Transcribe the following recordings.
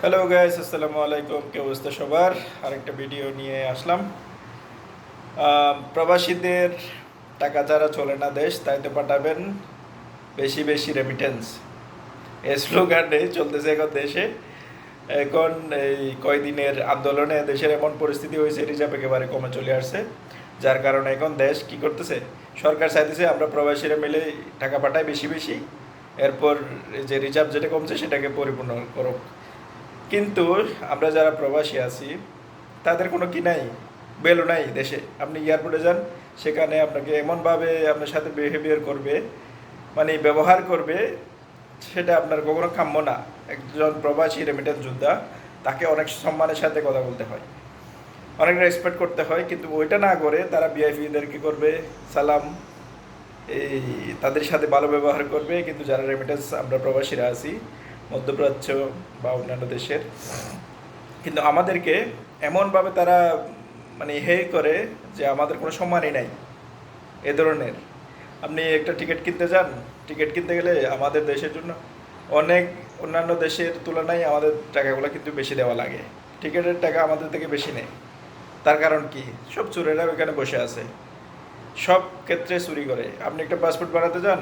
Hello guys আসসালামু আলাইকুম কি অবস্থা সবার? আরেকটা ভিডিও নিয়ে আসলাম। প্রবাসীদের টাকা যারা চলে না দেশ তাই তো পাঠাবেন বেশি বেশি রেমিটেন্স এই স্লোগানে চলতেছে এখন দেশে। এখন এই কয়দিনের আন্দোলনে দেশের এমন পরিস্থিতি হয়েছে রিজার্ভ একেবারে কমে চলে আসছে। যার কারণে এখন দেশ কি করতেছে? সরকার চাইতেছে আমরা প্রবাসীরা মিলে টাকা পাঠাই বেশি বেশি। এরপর যে রিজার্ভ যেটা কমছে, সেটাকে পরিপূর্ণ করুক। কিন্তু আমরা যারা প্রবাসী আছি, তাদের কোনো কি নাই বেলও নাই দেশে। আপনি এয়ারপোর্টে যান, সেখানে আপনাকে এমনভাবে আপনার সাথে বিহেভিয়ার করবে মানে ব্যবহার করবে, সেটা আপনার কখনো কাম্য না। একজন প্রবাসী রেমিটেন্স যোদ্ধা, তাকে অনেক সম্মানের সাথে কথা বলতে হয়। অনেক রেসপেক্ট করতে হয়, কিন্তু ওইটা না করে তারা বিআইপিদের কী করবে, সালাম, এই তাদের সাথে ভালো ব্যবহার করবে। কিন্তু যারা রেমিটেন্স আমরা প্রবাসীরা আছি মধ্যপ্রাচ্য বা অন্যান্য দেশের। কিন্তু আমাদেরকে এমনভাবে তারা মানে হে করে যে আমাদের কোনো সম্মানই নাই এ ধরনের। আপনি একটা টিকিট কিনতে যান, টিকিট কিনতে গেলে আমাদের দেশের জন্য অনেক অন্যান্য দেশের তুলনায় আমাদের টাকাগুলো কিন্তু বেশি দেওয়া লাগে। টিকিটের টাকা আমাদের থেকে বেশি নেই তার কারণ কি? সব চোরেরা ওইখানে বসে আছে। সব ক্ষেত্রে চুরি করে। আপনি একটা পাসপোর্ট বানাতে যান,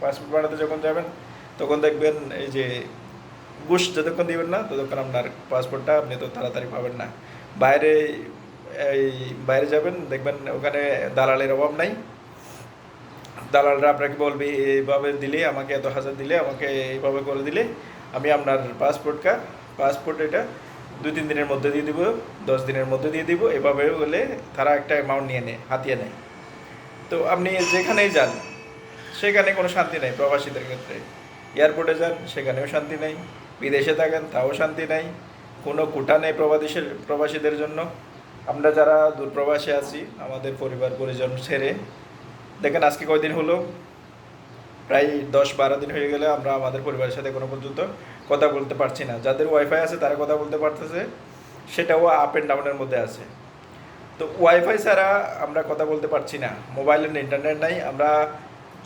পাসপোর্ট বানাতে যখন যাবেন তখন দেখবেন এই যে ঘুষ যতক্ষণ দিবেন না, ততক্ষণ আপনার পাসপোর্টটা আপনি তো তাড়াতাড়ি পাবেন না। বাইরে এই বাইরে যাবেন, দেখবেন ওখানে দালালের অভাব নাই। দালালরা আপনাকে বলবে, এইভাবে দিলে, আমাকে এত হাজার দিলে, আমাকে এইভাবে করে দিলে, আমি আপনার পাসপোর্ট পাসপোর্ট এটা দুই, তিন দিনের মধ্যে দিয়ে দিব, দশ দিনের মধ্যে দিয়ে দিব। এভাবে হলে তারা একটা অ্যামাউন্ট নিয়ে নেয়, হাতিয়ে নেয়। তো আপনি যেখানেই যান, সেখানে কোনো শান্তি নেই প্রবাসীদের ক্ষেত্রে। এয়ারপোর্টে যান, সেখানেও শান্তি নেই, বিদেশে থাকেন, তাও শান্তি নেই, কোনো কোটা নেই প্রবাসীর প্রবাসীদের জন্য। আমরা যারা দূরপ্রবাসে আছি, আমাদের পরিবার, পরিজন ছেড়ে, দেখেন আজকে কয়দিন হলো? প্রায় দশ বারো দিন হয়ে গেলে আমরা আমাদের পরিবারের সাথে কোনো পর্যন্ত কথা বলতে পারছি না। যাদের ওয়াইফাই আছে, তারা কথা বলতে পারতেছে, সেটাও আপ অ্যান্ড ডাউনের মধ্যে আছে। তো ওয়াইফাই ছাড়া আমরা কথা বলতে পারছি না। মোবাইলের ইন্টারনেট নাই। আমরা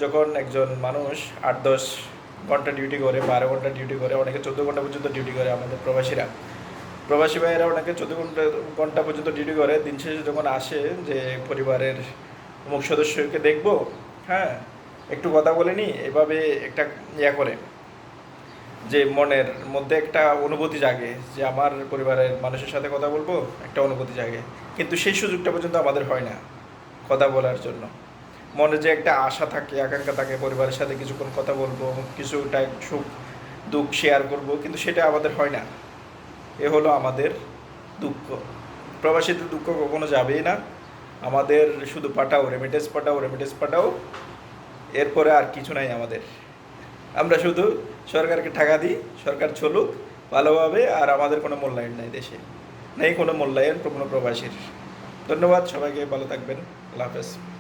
যখন একজন মানুষ, আট দশ ঘণ্টা ডিউটি করে, বারো ঘণ্টা ডিউটি করে, অনেকে চোদ্দ ঘণ্টা পর্যন্ত ডিউটি করে আমাদের প্রবাসীরা। প্রবাসী ভাইয়েরা অনেকে চোদ্দ ঘণ্টা ঘণ্টা পর্যন্ত ডিউটি করে। দিন শেষে যখন আসে যে পরিবারের অমুক সদস্যকে দেখব হ্যাঁ একটু কথা বলে নি এভাবে একটা ইয়া করে। যে মনের মধ্যে একটা অনুভূতি জাগে, যে আমার পরিবারের মানুষের সাথে কথা বলব, একটা অনুভূতি জাগে। কিন্তু সেই সুযোগটা পর্যন্ত আমাদের হয় না, কথা বলার জন্য। মনে যে একটা আশা থাকে, আকাঙ্ক্ষা থাকে, পরিবারের সাথে কিছুক্ষণ কথা বলব কিছুটা সুখ, দুঃখ শেয়ার করব, কিন্তু সেটা আমাদের হয় না। এ হলো আমাদের দুঃখ। প্রবাসীদের দুঃখ কখনো যাবেই না। আমাদের শুধু পাঠাও রেমিটেন্স পাঠাও রেমিটেন্স পাঠাও। এরপরে আর কিছু নাই আমাদের। আমরা শুধু সরকারকে টাকা দিই, সরকার চলুক ভালোভাবে, আর আমাদের কোনো মূল্যায়ন নাই দেশে। নেই কোনো মূল্যায়ন কোনো প্রবাসীর। ধন্যবাদ সবাইকে, ভালো থাকবেন। আল্লাহ হাফেজ।